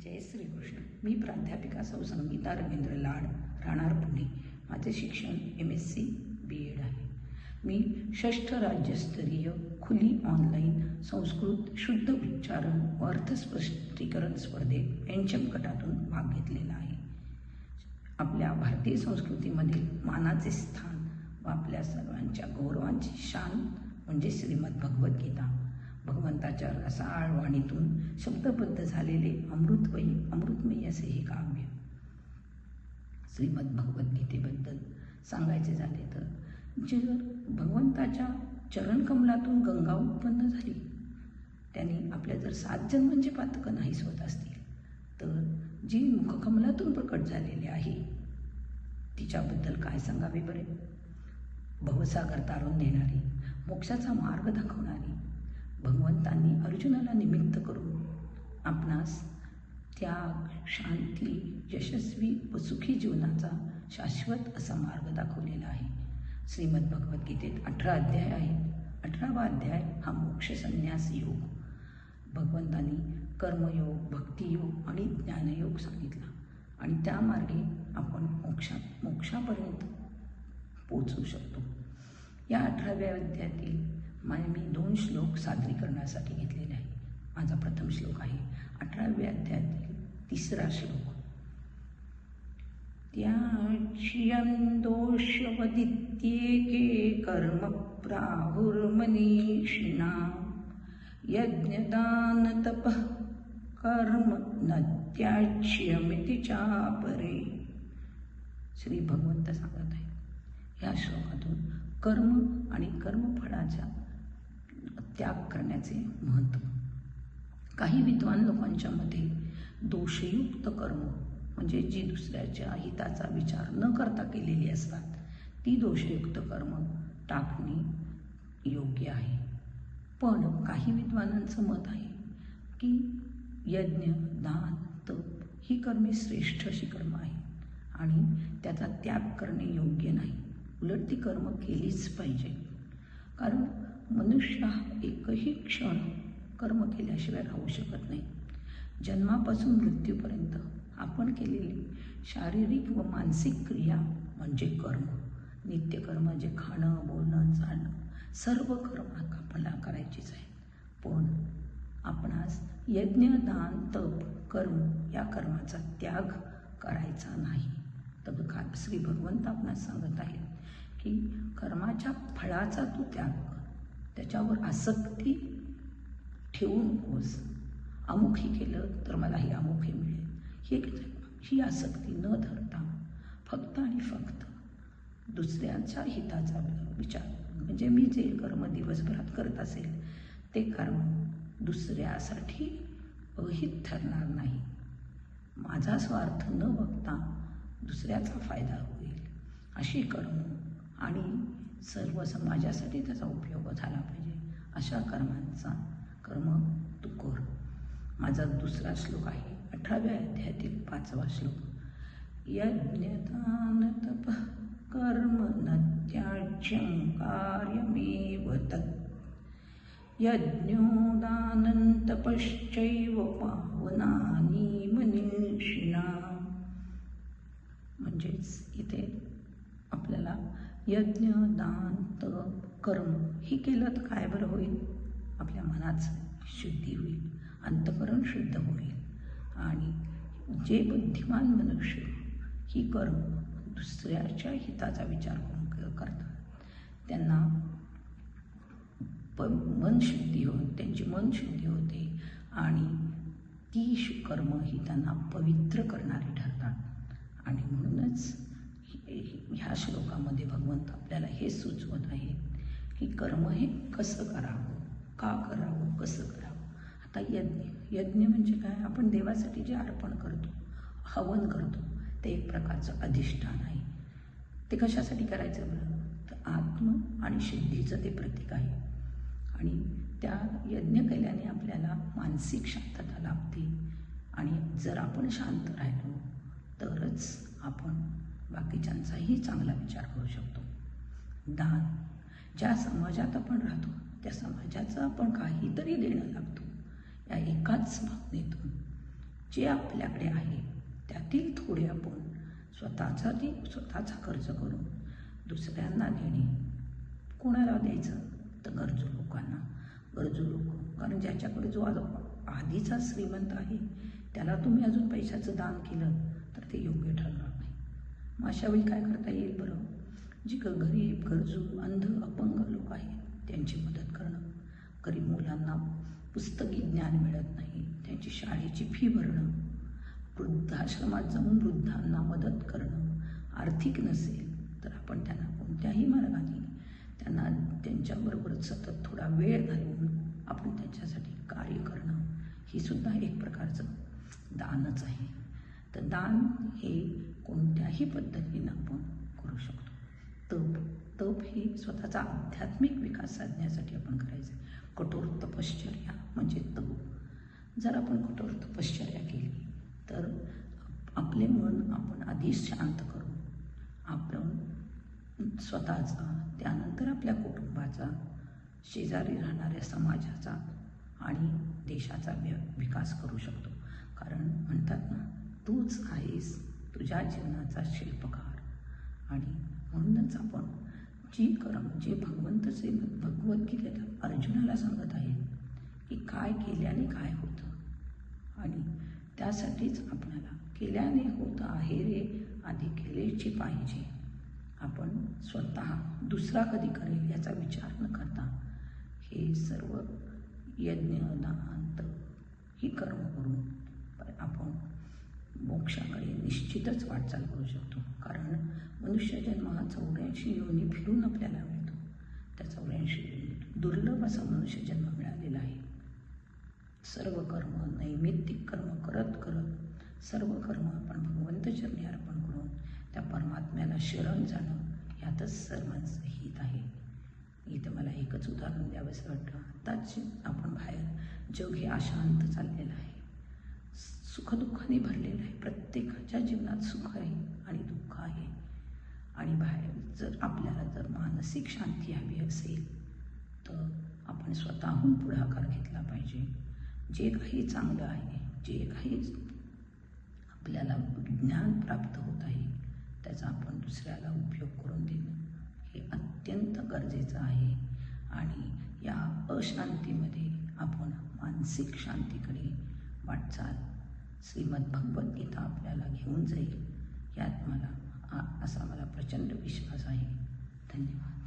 जय श्रीकृष्ण. मी प्राध्यापिका सौ संगीता रवींद्र लाड राहणार पुणे. माझे शिक्षण M S C B Ed आहे. मी षष्ठ राज्यस्तरीय खुली ऑनलाईन संस्कृत शुद्ध उच्चारण व अर्थस्पष्टीकरण स्पर्धेत पेंचम गटातून भाग घेतलेला आहे. आपल्या भारतीय संस्कृतीमधील मानाचे स्थान व आपल्या सर्वांच्या गौरवांची शान म्हणजे श्रीमद भगवद्गीता. भगवंताच्या रसाळ वाणीतून शब्दबद्ध झालेले अमृतमयी अमृतमयी असे हे काव्य. श्रीमद भगवद्गीतेबद्दल सांगायचे झाले तर जर भगवंताच्या चरणकमलातून गंगा उत्पन्न झाली त्यांनी आपल्या जर सात जन्मांची पातकं नाहीच होत असतील तर जी मुखकमलातून प्रकट झालेली आहे तिच्याबद्दल काय सांगावे बरे? भवसागर तारून देणारी मोक्षाचा मार्ग दाखवणारी भगवंतांनी अर्जुनाला निमित्त करून आपणास त्याग शांती यशस्वी व सुखी जीवनाचा शाश्वत असा मार्ग दाखवलेला आहे. श्रीमद भगवद्गीतेत अठरा अध्याय आहेत. अठरावा अध्याय हा मोक्ष संन्यास योग. भगवंतांनी कर्मयोग भक्तियोग आणि ज्ञानयोग सांगितला आणि त्या मार्गे आपण मोक्षात मोक्षापर्यंत पोचू शकतो. या अठराव्या अध्यायातील माझे मी दोन श्लोक सादरीकरणासाठी घेतलेले आहे माझा प्रथम श्लोक आहे अठराव्या अध्यायातील तिसरा श्लोक. त्याच्यं दोषवदित्येके कर्म प्राहुर्मनीषिणा यज्ञदानतपः कर्म न त्याच्यमिति चापरे. श्री भगवंत सांगत आहे ह्या श्लोकातून कर्म आणि कर्मफळाचा त्याग करण्याचे महत्त्व. काही विद्वान लोकांच्या मध्ये दोषयुक्त कर्म म्हणजे जी दुसऱ्याच्या हिताचा विचार न करता केलेली असतात ती दोषयुक्त कर्म टाकणे योग्य आहे. पण काही विद्वानांचं मत आहे की यज्ञ दान तप ही कर्मे श्रेष्ठ अशी कर्म आहेत आणि त्याचा त्याग करणे योग्य नाही. उलट ती कर्म केलीच पाहिजे. कारण मनुष्य हा एकही क्षण कर्म केल्याशिवाय राहू शकत नाही. जन्मापासून मृत्यूपर्यंत आपण केलेली शारीरिक व मानसिक क्रिया म्हणजे कर्म. नित्यकर्म जे खाणं बोलणं चालणं सर्व कर्म आपल्याला करायचीच आहे पण आपणास यज्ञ दान तप कर्म या कर्माचा त्याग करायचा नाही. तर का श्री भगवंत आपणास सांगत आहेत की कर्माच्या फळाचा तू त्याग त्याच्यावर आसक्ती ठेवू नकोस अमुक हे केलं तर मला हे अमुक हे मिळेल. हे ही आसक्ती न धरता फक्त आणि फक्त दुसऱ्यांच्या हिताचा विचार. म्हणजे मी जे कर्म दिवसभरात करत असेल ते कर्म दुसऱ्यासाठी अहित ठरणार नाही. माझा स्वार्थ न बघता दुसऱ्याचा फायदा होईल. अशी कर्म आणि सर्व समाजासाठी त्याचा उपयोग झाला पाहिजे. अशा कर्मांचा कर्म तू कर. माझा दुसरा श्लोक आहे अठराव्या अध्यायातील पाचवा श्लोक. यज्ञदान तप कर्म न त्याज्यं कार्यमेव तत्. यज्ञोदानंतपश्चैव पावनानी मनीषिणा. म्हणजेच इथे यज्ञ दान तप कर्म ही केलं तर काय बरं होईल? आपल्या मनाचं शुद्धी होईल अंतकरण शुद्ध होईल. आणि जे बुद्धिमान मनुष्य ही कर्म दुसऱ्याच्या हिताचा विचार करून करतात त्यांना प मन शुद्धी हो त्यांची मन शुद्धी होते आणि ती कर्म ही त्यांना पवित्र करणारी ठरतात. आणि म्हणूनच ह्या श्लोकामध्ये भगवंत आपल्याला हे सुचवत आहेत की कर्म हे कसं करावं? का करावं? कसं करावं? आता यज्ञ. यज्ञ म्हणजे काय? आपण देवासाठी जे अर्पण करतो हवन करतो ते एक प्रकारचं अधिष्ठान आहे. ते कशासाठी करायचं बरं? तर आत्म आणि शुद्धीचं ते प्रतीक आहे. आणि त्या यज्ञ केल्याने आपल्याला मानसिक शांतता लाभते. आणि जर आपण शांत राहिलो तरच आपण बाकीच्यांचाही चांगला विचार करू शकतो. दान ज्या समाजात आपण राहतो त्या समाजाचं आपण काहीतरी देणं लागतो. या एकाच मागणीतून जे आपल्याकडे आहे त्यातील थोडे आपण स्वतःचा ती स्वतःचा खर्च करून दुसऱ्यांना देणे. कोणाला द्यायचं? तर गरजू लोकांना. गरजू लोक कारण ज्याच्याकडे जो आज आधीचा श्रीमंत आहे त्याला तुम्ही अजून पैशाचं दान केलं तर ते योग्य ठरणार. मग अशा वेळी काय करता येईल बरं? जी गरीब गरजू अंध अपंग लोक आहेत त्यांची मदत करणं. गरीब मुलांना पुस्तकी ज्ञान मिळत नाही त्यांची शाळेची फी भरणं. वृद्धाश्रमात जाऊन वृद्धांना मदत करणं आर्थिक नसेल तर आपण त्यांना कोणत्याही मार्गाने त्यांना त्यांच्याबरोबर सतत थोडा वेळ घालवून आपण त्यांच्यासाठी कार्य करणं ही सुद्धा एक प्रकारचं दानच आहे. तर दान हे कोणत्याही पद्धतीनं आपण करू शकतो. तप तप हे स्वतःचा आध्यात्मिक विकास साधण्यासाठी आपण करायचं. आहे कठोर तपश्चर्या म्हणजे तप. जर आपण कठोर तपश्चर्या केली तर आपले मन आपण आधीच शांत करून आपण स्वतःचा त्यानंतर आपल्या कुटुंबाचा शेजारी राहणाऱ्या समाजाचा आणि देशाचा व्य विकास करू शकतो. कारण म्हणतात ना तूच आहेस तुझ्या जीवनाचा शिल्पकार. आणि म्हणूनच आपण जी कर्म जे भगवंत जे भगवद्गीतेत अर्जुनाला सांगत आहे की काय केल्याने काय होतं. आणि त्यासाठीच आपणाला केल्याने होतं आहे रे आधी केलेची पाहिजे. आपण स्वतः दुसरा कधी करेल याचा विचार न करता हे सर्व यज्ञ दान ही कर्म करून आपण मोक्षाकडे निश्चितच वाटचाल करू शकतो. कारण मनुष्य जन्म हा चौऱ्याऐंशी योनी फिरून आपल्याला मिळतो. त्या चौऱ्याऐंशी योनी दुर्लभ असा मनुष्य जन्म मिळालेला आहे. सर्व कर्म नैमित्तिक कर्म करत करत सर्व कर्म आपण भगवंत चरणी अर्पण करून त्या परमात्म्याला शरण जाणं ह्यातच सर्वांचं हित आहे. इथं मला एकच उदाहरण द्यावंसं वाटतं. आत्ताच आपण बाहेर जग हे अशांत चाललेलं आहे. सुखदुःखाने भरलेलं आहे. प्रत्येकाच्या जीवनात सुख आहे आणि दुःख आहे. आणि बाहेर जर आपल्याला जर मानसिक शांती हवी असेल तर आपण स्वतःहून पुढाकार घेतला पाहिजे. जे काही चांगलं आहे जे काही आपल्याला ज्ञान प्राप्त होत आहे त्याचा आपण दुसऱ्याला उपयोग करून देणं हे अत्यंत गरजेचं आहे. आणि या अशांतीमध्ये आपण मानसिक शांतीकडे वाटचाल श्रीमद भगवद्गीता आपल्याला घेऊन जाईल. यात मला असा मला प्रचंड विश्वास आहे. धन्यवाद.